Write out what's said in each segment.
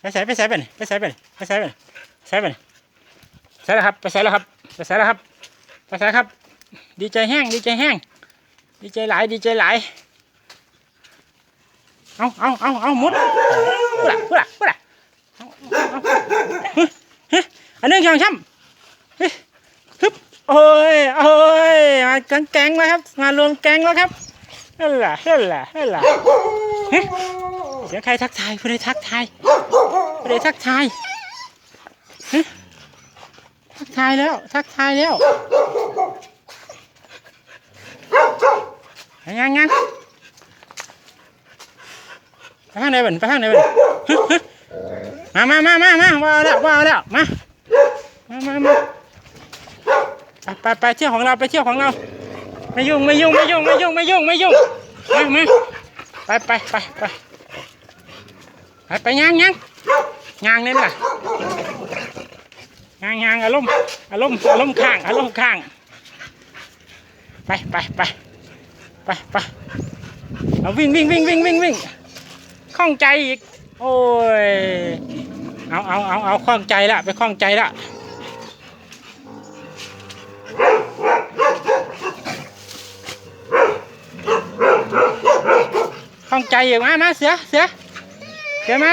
ไปใส่ไปใส่ไปไปใส่ไปไปใส่ไปใส่ไปใส่แล้วครับ ไปใส่แล้วครับ ไปใส่แล้วครับ ไปใส่ครับ ดีใจแห้ง ดีใจแห้ง ดีใจหลาย ดีใจหลาย เอาเอาเอาเอามุดพูดละพูดละพูดละอันนึงสองช้ำฮึฮึบโอ้ยโอ้ยมานแกงแล้วครับ มารวมแกงแล้วครับเฮ้ยล่ะเฮ้ยล่ะเฮ้ยล่ะเสียงใครทักทายผู้ใดทักทาย ผู้ใดทักทายฮะทักทายแล้ว ทักทายแล้วยังยังไปทางไหนบ่นไปทางไหนบ่นมามามามามาว้าแล้วว้าแล้วมามามามาไปไปเที่ยวของเราไปเที่ยวของเรา ไม่ยุ่งไม่ยุ่งไม่ยุ่งไม่ยุ่งไม่ยุ่งไม่ยุ่งมามาไปไปไปไปไปไปย่างย่าง ยางนี่ล่ะย่างยางอารมณ์อารมณ์อารมณ์ข้างอารมณ์ข้าง ไปไปไปไปไปเอาวิ่งวิ่งวิ่งวิ่งวิ่งวิ่งคล่องใจอีก โอ้ย เอาเอาเอาเอาคล่องใจละไปคล่องใจละคล่องใจอีกมามาเสือเสือเสียมา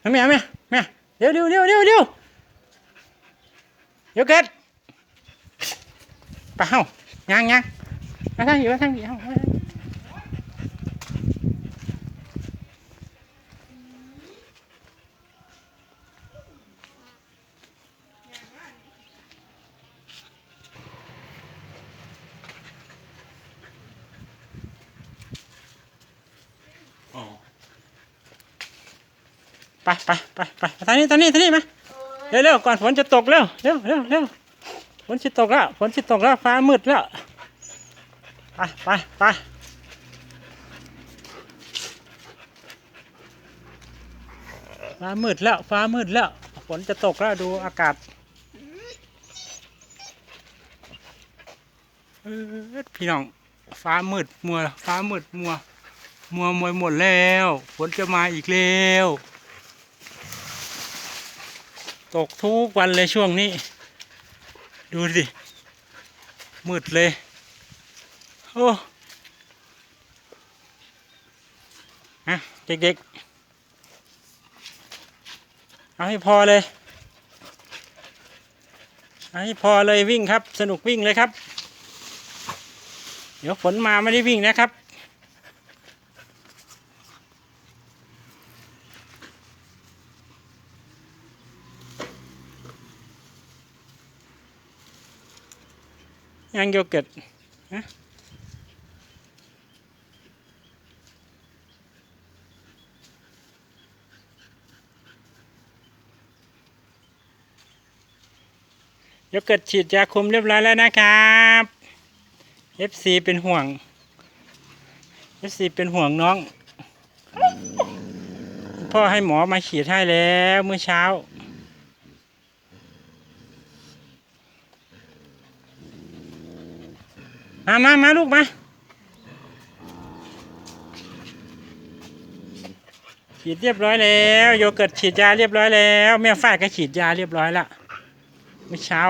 แม่แม่แม่เร็วเร็วเร็วเร็วเร็วเดี๋ยวเกิดไปเฮายังยังมาทางอยู่มาทางอยู่เฮามาทาง ไปไปไปไปทางนี้ทางนี้ทางนี้มาเร็วเร็วก่อนฝนจะตกเร็วเร็วเร็วเร็วฝนจะตกแล้วฝนจะตกแล้วฟ้ามืดแล้วไปไปไปฟ้ามืดแล้วฟ้ามืดแล้วฝนจะตกแล้วดูอากาศพี่น้องฟ้ามืดมัวฟ้ามืดมัวมัวมัวหมดแล้วฝนจะมาอีกแล้ว ตกทุกวันเลยช่วงนี้ ดูสิ มืดเลย โอ้ฮะเด็กๆ เอาให้พอเลยเอาให้พอเลยวิ่งครับ สนุกวิ่งเลยครับ เดี๋ยวฝนมาไม่ได้วิ่งนะครับ ยังโยเกิร์ตฮะโยเกิร์ตฉีดยาคุมเรียบร้อยแล้วนะครับ FC เป็นห่วง FC เป็นห่วงน้อง พ่อให้หมอมาฉีดให้แล้วเมื่อเช้า มามามาลูกมาฉีดเรียบร้อยแล้วโยเกิร์ตฉีดยาเรียบร้อยแล้วแม่ฝ้ายก็ฉีดยาเรียบร้อยละเมื่อเช้า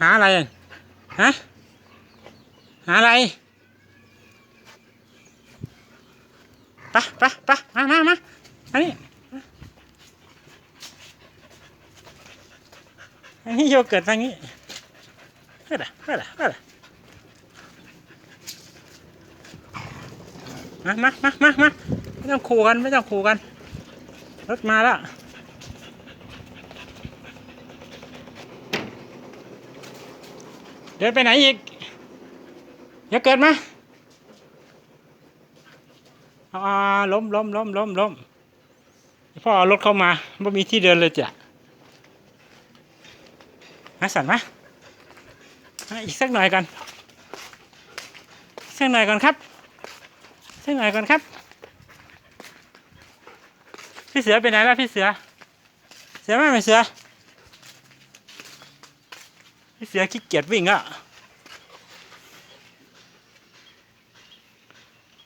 หาอะไรฮะหาอะไรไปะปะปะมามามาอันนี้ อันนี้โยเกิร์ตทางนี้เฮ้ยล่ะเฮ้ยล่ะเฮ้ยล่ะมามามามามาไม่ต้องขู่กันไม่ต้องขู่กัน รถมาแล้วเดินไปไหนอีกอย่าเกิดมาอาเอาล้มล้มล้มล้มล้มพ่อเอารถเข้ามาไม่มีที่เดินเลยจ้ะ มาสั่นมาอีกสักหน่อยกันอีกสักหน่อยก่อนครับสักหน่อยก่อนครับ พี่เสือไปไหนแล้วพี่เสือ เสือไม่ไหมเสือ พี่เสือขี้เกียจวิ่งอะ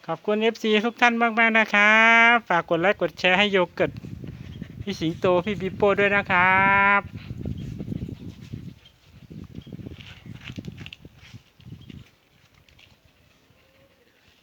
ขอบคุณ FC ทุกท่านมากๆนะครับ ฝากกดไลค์กดแชร์ให้โยเกิร์ตพี่สิงโตพี่ปิโป้ด้วยนะครับ